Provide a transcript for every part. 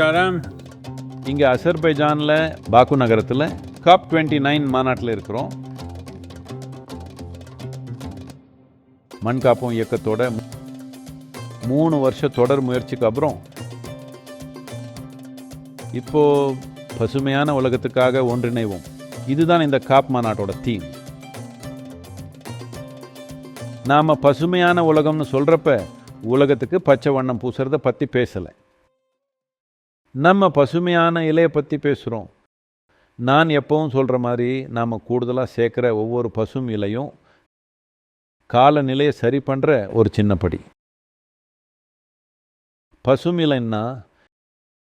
நமஸ்காரம். இங்கே அசர்பைஜானில் பாக்கு நகரத்தில் காப் டுவெண்ட்டி நைன் மாநாட்டில் இருக்கிறோம். மண் காப்போம் இயக்கத்தோட மூணு வருஷ தொடர் முயற்சிக்கு அப்புறம் இப்போ பசுமையான உலகத்துக்காக ஒன்றிணைவோம். இதுதான் இந்த காப் மாநாட்டோட தீம் நாம பசுமையான உலகம்னு சொல்றப்ப உலகத்துக்கு பச்சை வண்ணம் பூசுறதை பத்தி பேசலை. நம்ம பசுமையான இலையை பற்றி பேசுகிறோம் நான் எப்பவும் சொல்கிற மாதிரி நாம் கூடுதலாக சேர்க்குற ஒவ்வொரு பசும் இலையும் காலநிலையை சரி பண்ணுற ஒரு சின்ன படி. பசும் இலைன்னா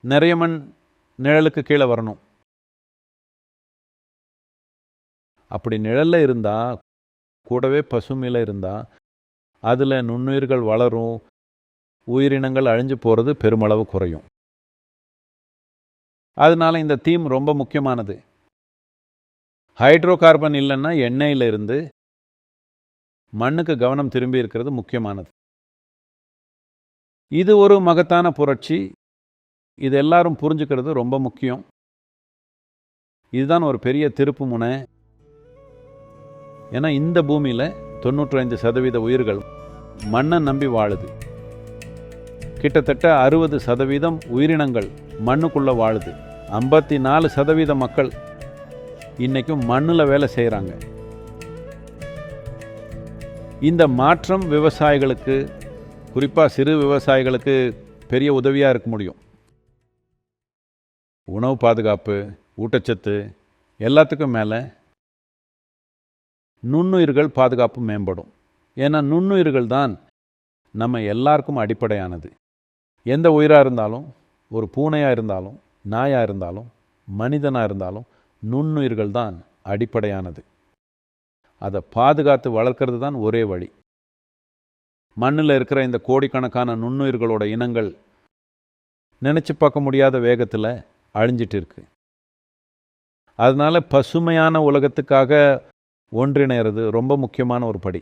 நிறைய மண் நிழலுக்கு கீழே வரணும். அப்படி நிழலில் இருந்தால் கூடவே பசும் இலை இருந்தால் அதில் நுண்ணுயிர்கள் வளரும் உயிரினங்கள் அழிஞ்சு போகிறது பெருமளவு குறையும். அதனால இந்த தீம் ரொம்ப முக்கியமானது. ஹைட்ரோ கார்பன் இல்லைன்னா எண்ணெயிலிருந்து மண்ணுக்கு கவனம் திரும்பி இருக்கிறது முக்கியமானது. இது ஒரு மகத்தான புரட்சி. இது எல்லாரும் புரிஞ்சுக்கிறது ரொம்ப முக்கியம். இதுதான் ஒரு பெரிய திருப்பு முனை. ஏன்னா இந்த பூமியில் தொண்ணூற்றி சதவீத உயிர்கள் மண்ணை நம்பி வாழுது. கிட்டத்தட்ட அறுபது சதவீதம் உயிரினங்கள் மண்ணுக்குள்ளே வாழுது. ஐம்பத்தி நாலு சதவீத மக்கள் இன்றைக்கும் மண்ணில் வேலை செய்கிறாங்க இந்த மாற்றம் விவசாயிகளுக்கு குறிப்பாக சிறு விவசாயிகளுக்கு பெரிய உதவியாக இருக்க முடியும். உணவு பாதுகாப்பு ஊட்டச்சத்து எல்லாத்துக்கும் மேலே நுண்ணுயிர்கள் பாதுகாப்பு மேம்படும். ஏன்னா நுண்ணுயிர்கள் தான் நம்ம எல்லாருக்கும் அடிப்படையானது. எந்த உயிராக இருந்தாலும் ஒரு பூனையாக இருந்தாலும் நாயாக இருந்தாலும் மனிதனாக இருந்தாலும் நுண்ணுயிர்கள் தான் அடிப்படையானது. அதை பாதுகாத்து வளர்க்கறது தான் ஒரே வழி. மண்ணில் இருக்கிற இந்த கோடிக்கணக்கான நுண்ணுயிர்களோட இனங்கள் நினச்சி பார்க்க முடியாத வேகத்தில் அழிஞ்சிட்டு இருக்கு. அதனால பசுமையான உலகத்துக்காக ஒன்றிணைறது ரொம்ப முக்கியமான ஒரு படி.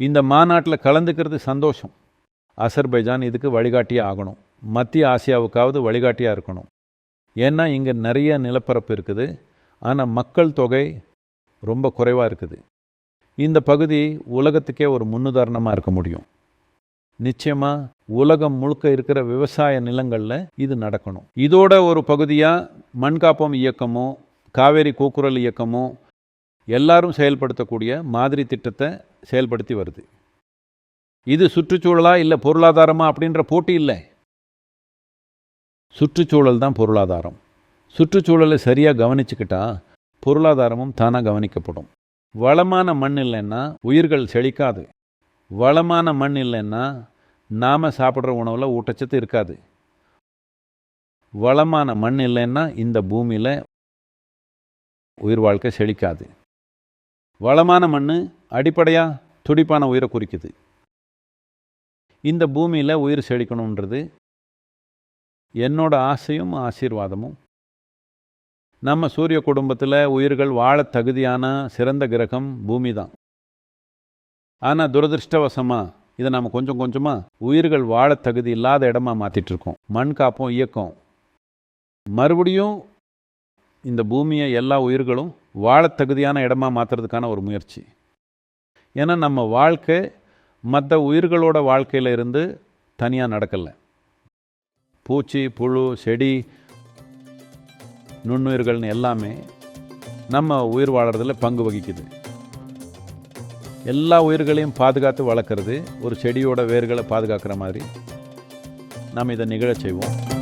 இந்த மாநாட்டில் கலந்துக்கிறது சந்தோஷம். அசர்பைஜான் இதுக்கு வழிகாட்டியே ஆகணும். மத்திய ஆசியாவுக்காவது வழிகாட்டியாக இருக்கணும். ஏன்னா இங்கே நிறைய நிலப்பரப்பு இருக்குது. ஆனால் மக்கள் தொகை ரொம்ப குறைவாக இருக்குது. இந்த பகுதி உலகத்துக்கே ஒரு முன்னுதாரணமாக இருக்க முடியும். நிச்சயமாக உலகம் முழுக்க இருக்கிற விவசாய நிலங்களில் இது நடக்கணும். இதோட ஒரு பகுதியாக மண்காப்பம் இயக்கமும் காவேரி கூக்குரல் இயக்கமும் எல்லாரும் செயல்படுத்தக்கூடிய மாதிரி திட்டத்தை செயல்படுத்தி வருது. இது சுற்றுச்சூழலா இல்லை பொருளாதாரமா அப்படின்ற போட்டி இல்லை. சுற்றுச்சூழல் தான் பொருளாதாரம். சுற்றுச்சூழலை சரியாக கவனிச்சுக்கிட்டா பொருளாதாரமும் தானாக கவனிக்கப்படும். வளமான மண் இல்லைன்னா உயிர்கள் செழிக்காது. வளமான மண் இல்லைன்னா நாம் சாப்பிட்ற உணவில் ஊட்டச்சத்து இருக்காது. வளமான மண் இல்லைன்னா இந்த பூமியில் உயிர் வாழ்க்கை செழிக்காது. வளமான மண் அடிப்படையாக துடிப்பான உயிரை குறிக்குது. இந்த பூமியில் உயிர் செழிக்கணுன்றது என்னோட ஆசையும் ஆசீர்வாதமும். நம்ம சூரிய குடும்பத்தில் உயிர்கள் வாழ தகுதியான சிறந்த கிரகம் பூமி தான் ஆனால் துரதிருஷ்டவசமாக இதை நம்ம கொஞ்சம் கொஞ்சமாக உயிர்கள் வாழ தகுதி இல்லாத இடமா மாற்றிட்டுருக்கோம் மண் காப்போம் இயக்கம். மறுபடியும் இந்த பூமியை எல்லா உயிர்களும் வாழ தகுதியான இடமா மாற்றுறதுக்கான ஒரு முயற்சி. ஏன்னா நம்ம வாழ்க்கை மற்ற உயிர்களோட வாழ்க்கையில் இருந்து தனியாக நடக்கலை. பூச்சி புழு செடி நுண்ணுயிர்கள்னு எல்லாமே நம்ம உயிர் வாழறதுல பங்கு வகிக்குது. எல்லா உயிர்களையும் பாதுகாத்து வளர்க்குறது ஒரு செடியோட வேர்களை பாதுகாக்கிற மாதிரி நாம் இதை நிகழச் செய்வோம்.